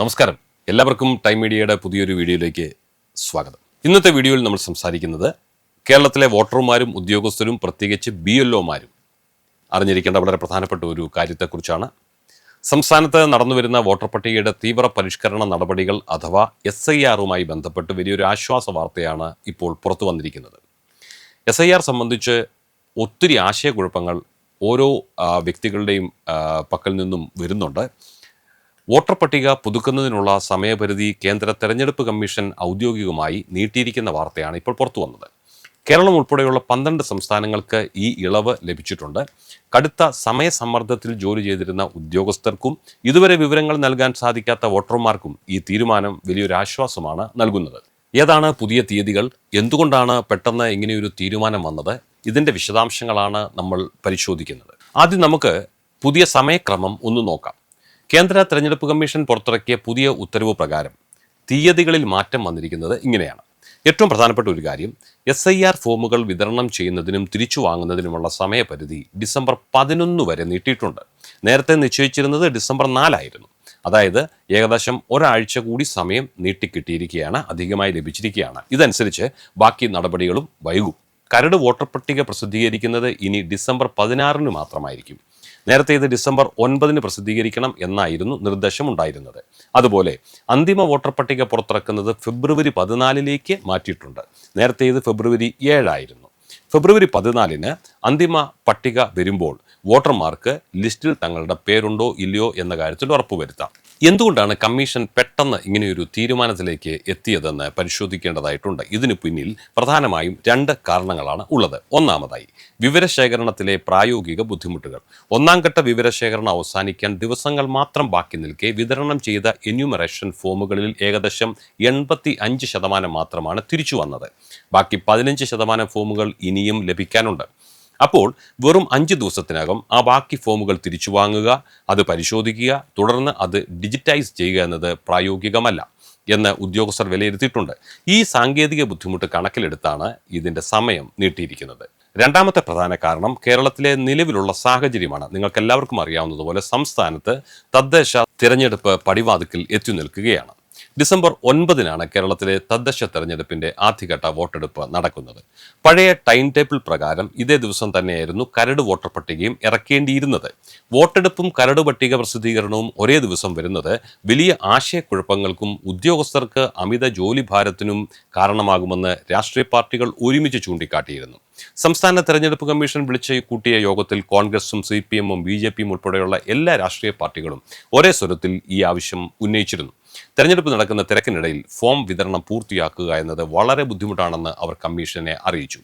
നമസ്കാരം. എല്ലാവർക്കും ടൈം മീഡിയയുടെ പുതിയൊരു വീഡിയോയിലേക്ക് സ്വാഗതം. ഇന്നത്തെ വീഡിയോയിൽ നമ്മൾ സംസാരിക്കുന്നത് കേരളത്തിലെ വോട്ടർമാരും ഉദ്യോഗസ്ഥരും പ്രത്യേകിച്ച് ബി എൽ ഒമാരും അറിഞ്ഞിരിക്കേണ്ട വളരെ പ്രധാനപ്പെട്ട ഒരു കാര്യത്തെക്കുറിച്ചാണ്. സംസ്ഥാനത്ത് നടന്നുവരുന്ന വോട്ടർ പട്ടികയുടെ തീവ്ര പരിഷ്കരണ നടപടികൾ അഥവാ എസ് ഐ ആറുമായി ബന്ധപ്പെട്ട് വലിയൊരു ആശ്വാസ വാർത്തയാണ് ഇപ്പോൾ പുറത്തു വന്നിരിക്കുന്നത്. എസ് ഐ ആർ സംബന്ധിച്ച് ഒത്തിരി ആശയക്കുഴപ്പങ്ങൾ ഓരോ വ്യക്തികളുടെയും പക്കൽ നിന്നും വരുന്നുണ്ട്. വോട്ടർ പട്ടിക പുതുക്കുന്നതിനുള്ള സമയപരിധി കേന്ദ്ര തെരഞ്ഞെടുപ്പ് കമ്മീഷൻ ഔദ്യോഗികമായി നീട്ടിയിരിക്കുന്ന വാർത്തയാണ് ഇപ്പോൾ പുറത്തു വന്നത്. കേരളം ഉൾപ്പെടെയുള്ള പന്ത്രണ്ട് സംസ്ഥാനങ്ങൾക്ക് ഈ ഇളവ് ലഭിച്ചിട്ടുണ്ട്. കടുത്ത സമയസമ്മർദ്ദത്തിൽ ജോലി ചെയ്തിരുന്ന ഉദ്യോഗസ്ഥർക്കും ഇതുവരെ വിവരങ്ങൾ നൽകാൻ സാധിക്കാത്ത വോട്ടർമാർക്കും ഈ തീരുമാനം വലിയൊരു ആശ്വാസമാണ് നൽകുന്നത്. ഏതാണ് പുതിയ തീയതികൾ? എന്തുകൊണ്ടാണ് പെട്ടെന്ന് ഇങ്ങനെയൊരു തീരുമാനം വന്നത്? ഇതിന്റെ വിശദാംശങ്ങളാണ് നമ്മൾ പരിശോധിക്കുന്നത്. ആദ്യം നമുക്ക് പുതിയ സമയക്രമം ഒന്ന് നോക്കാം. കേന്ദ്ര തെരഞ്ഞെടുപ്പ് കമ്മീഷൻ പുറത്തിറക്കിയ പുതിയ ഉത്തരവ് പ്രകാരം തീയതികളിൽ മാറ്റം വന്നിരിക്കുന്നത് ഇങ്ങനെയാണ്. ഏറ്റവും പ്രധാനപ്പെട്ട ഒരു കാര്യം എസ് ഐ ആർ ഫോമുകൾ വിതരണം ചെയ്യുന്നതിനും തിരിച്ചു വാങ്ങുന്നതിനുമുള്ള സമയപരിധി ഡിസംബർ പതിനൊന്ന് വരെ നീട്ടിയിട്ടുണ്ട്. നേരത്തെ നിശ്ചയിച്ചിരുന്നത് ഡിസംബർ നാലായിരുന്നു. അതായത് ഏകദേശം ഒരാഴ്ച കൂടി സമയം നീട്ടിക്കിട്ടിയിരിക്കുകയാണ് അധികമായി ലഭിച്ചിരിക്കുകയാണ്. ഇതനുസരിച്ച് ബാക്കി നടപടികളും വൈകും. കരട് വോട്ടർ പട്ടിക പ്രസിദ്ധീകരിക്കുന്നത് ഇനി ഡിസംബർ പതിനാറിന് മാത്രമായിരിക്കും. നേരത്തെ ഇത് ഡിസംബർ ഒൻപതിന് പ്രസിദ്ധീകരിക്കണം എന്നായിരുന്നു നിർദ്ദേശം ഉണ്ടായിരുന്നത് അതുപോലെ അന്തിമ വോട്ടർ പട്ടിക പുറത്തിറക്കുന്നത് ഫെബ്രുവരി പതിനാലിലേക്ക് മാറ്റിയിട്ടുണ്ട്. നേരത്തെ ഇത് ഫെബ്രുവരി ഏഴായിരുന്നു. ഫെബ്രുവരി പതിനാലിന് അന്തിമ പട്ടിക വരുമ്പോൾ വോട്ടർമാർക്ക് ലിസ്റ്റിൽ തങ്ങളുടെ പേരുണ്ടോ ഇല്ലയോ എന്ന കാര്യത്തിൽ ഉറപ്പുവരുത്താം. എന്തുകൊണ്ടാണ് കമ്മീഷൻ പെട്ടെന്ന് ഇങ്ങനെയൊരു തീരുമാനത്തിലേക്ക് എത്തിയതെന്ന് പരിശോധിക്കേണ്ടതായിട്ടുണ്ട്? ഇതിനു പിന്നിൽ പ്രധാനമായും രണ്ട് കാരണങ്ങളാണ് ഉള്ളത്. ഒന്നാമതായി വിവരശേഖരണത്തിലെ പ്രായോഗിക ബുദ്ധിമുട്ടുകൾ. ഒന്നാം ഘട്ട വിവരശേഖരണം അവസാനിക്കാൻ ദിവസങ്ങൾ മാത്രം ബാക്കി നിൽക്കെ വിതരണം ചെയ്ത എന്യൂമറേഷൻ ഫോമുകളിൽ ഏകദേശം എൺപത്തി അഞ്ച് ശതമാനം മാത്രമാണ് തിരിച്ചു വന്നത്. ബാക്കി പതിനഞ്ച് ശതമാനം ഫോമുകൾ ഇനിയും ലഭിക്കാനുണ്ട്. അപ്പോൾ വെറും അഞ്ച് ദിവസത്തിനകം ആ ബാക്കി ഫോമുകൾ തിരിച്ചു വാങ്ങുക അത് പരിശോധിക്കുക തുടർന്ന് അത് ഡിജിറ്റൈസ് ചെയ്യുക എന്നത് പ്രായോഗികമല്ല എന്ന് ഉദ്യോഗസ്ഥർ വിലയിരുത്തിയിട്ടുണ്ട്. ഈ സാങ്കേതിക ബുദ്ധിമുട്ട് കണക്കിലെടുത്താണ് ഇതിന്റെ സമയം നീട്ടിയിരിക്കുന്നത്. രണ്ടാമത്തെ പ്രധാന കാരണം കേരളത്തിലെ നിലവിലുള്ള സാഹചര്യമാണ്. നിങ്ങൾക്ക് എല്ലാവർക്കും അറിയാവുന്നതുപോലെ സംസ്ഥാനത്ത് തദ്ദേശ തിരഞ്ഞെടുപ്പ് പടിവാതിക്കൽ എത്തി നിൽക്കുകയാണ്. ഡിസംബർ ഒൻപതിനാണ് കേരളത്തിലെ തദ്ദേശ തെരഞ്ഞെടുപ്പിന്റെ ആദ്യഘട്ട വോട്ടെടുപ്പ് നടക്കുന്നത്. പഴയ ടൈം ടേബിൾ പ്രകാരം ഇതേ ദിവസം തന്നെയായിരുന്നു കരട് വോട്ടർ പട്ടികയും ഇറക്കേണ്ടിയിരുന്നത്. വോട്ടെടുപ്പും കരട് പട്ടിക പ്രസിദ്ധീകരണവും ഒരേ ദിവസം വരുന്നത് വലിയ ആശയക്കുഴപ്പങ്ങൾക്കും ഉദ്യോഗസ്ഥർക്ക് അമിത ജോലിഭാരത്തിനും കാരണമാകുമെന്ന് രാഷ്ട്രീയ പാർട്ടികൾ ഒരുമിച്ച് ചൂണ്ടിക്കാട്ടിയിരുന്നു. സംസ്ഥാന തെരഞ്ഞെടുപ്പ് കമ്മീഷൻ വിളിച്ച് കൂട്ടിയ യോഗത്തിൽ കോൺഗ്രസും സി പി എമ്മും ബി ജെ പിയും ഉൾപ്പെടെയുള്ള എല്ലാ രാഷ്ട്രീയ പാർട്ടികളും ഒരേ സ്വരത്തിൽ ഈ ആവശ്യം ഉന്നയിച്ചിരുന്നു. തെരഞ്ഞെടുപ്പ് നടക്കുന്ന തിരക്കിനിടയിൽ ഫോം വിതരണം പൂർത്തിയാക്കുക എന്നത് വളരെ ബുദ്ധിമുട്ടാണെന്ന് അവർ കമ്മീഷനെ അറിയിച്ചു.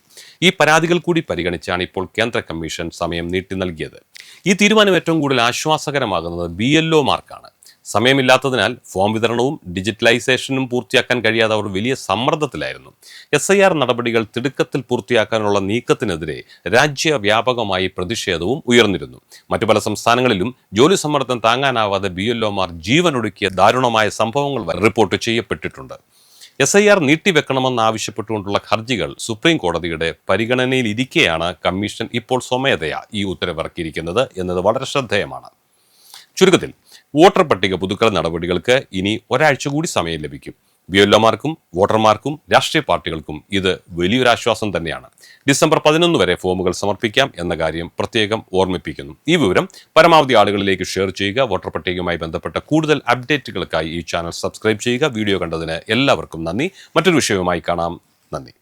ഈ പരാതികൾ കൂടി പരിഗണിച്ചാണ് ഇപ്പോൾ കേന്ദ്ര കമ്മീഷൻ സമയം നീട്ടി നൽകിയത്. ഈ തീരുമാനം ഏറ്റവും കൂടുതൽ ആശ്വാസകരമാകുന്നത് ബി എൽ ഒമാർക്കാണ് സമയമില്ലാത്തതിനാൽ ഫോം വിതരണവും ഡിജിറ്റലൈസേഷനും പൂർത്തിയാക്കാൻ കഴിയാതെ അവർ വലിയ സമ്മർദ്ദത്തിലായിരുന്നു. എസ് ഐ ആർ നടപടികൾ തിടുക്കത്തിൽ പൂർത്തിയാക്കാനുള്ള നീക്കത്തിനെതിരെ രാജ്യവ്യാപകമായി പ്രതിഷേധവും ഉയർന്നിരുന്നു. മറ്റു പല സംസ്ഥാനങ്ങളിലും ജോലി സമ്മർദ്ദം താങ്ങാനാവാതെ ബി എൽഒമാർ ജീവനൊടുക്കിയ ദാരുണമായ സംഭവങ്ങൾ റിപ്പോർട്ട് ചെയ്യപ്പെട്ടിട്ടുണ്ട്. എസ് ഐ ആർ നീട്ടിവെക്കണമെന്നാവശ്യപ്പെട്ടുകൊണ്ടുള്ള ഹർജികൾ സുപ്രീം കോടതിയുടെ പരിഗണനയിലിരിക്കെയാണ് കമ്മീഷൻ ഇപ്പോൾ സ്വമേധയാ ഈ ഉത്തരവിറക്കിയിരിക്കുന്നത് എന്നത് വളരെ ശ്രദ്ധേയമാണ്. ചുരുക്കത്തിൽ വോട്ടർ പട്ടിക പുതുക്കൽ നടപടികൾക്ക് ഇനി ഒരാഴ്ച കൂടി സമയം ലഭിക്കും. ബി എൽഒമാർക്കും വോട്ടർമാർക്കും രാഷ്ട്രീയ പാർട്ടികൾക്കും ഇത് വലിയൊരു ആശ്വാസം തന്നെയാണ്. ഡിസംബർ പതിനൊന്ന് വരെ ഫോമുകൾ സമർപ്പിക്കാം എന്ന കാര്യം പ്രത്യേകം ഓർമ്മിപ്പിക്കുന്നു. ഈ വിവരം പരമാവധി ആളുകളിലേക്ക് ഷെയർ ചെയ്യുക വോട്ടർ പട്ടികയുമായി ബന്ധപ്പെട്ട കൂടുതൽ അപ്ഡേറ്റുകൾക്കായി ഈ ചാനൽ സബ്സ്ക്രൈബ് ചെയ്യുക. വീഡിയോ കണ്ടതിന് എല്ലാവർക്കും നന്ദി. മറ്റൊരു വിഷയവുമായി കാണാം. നന്ദി.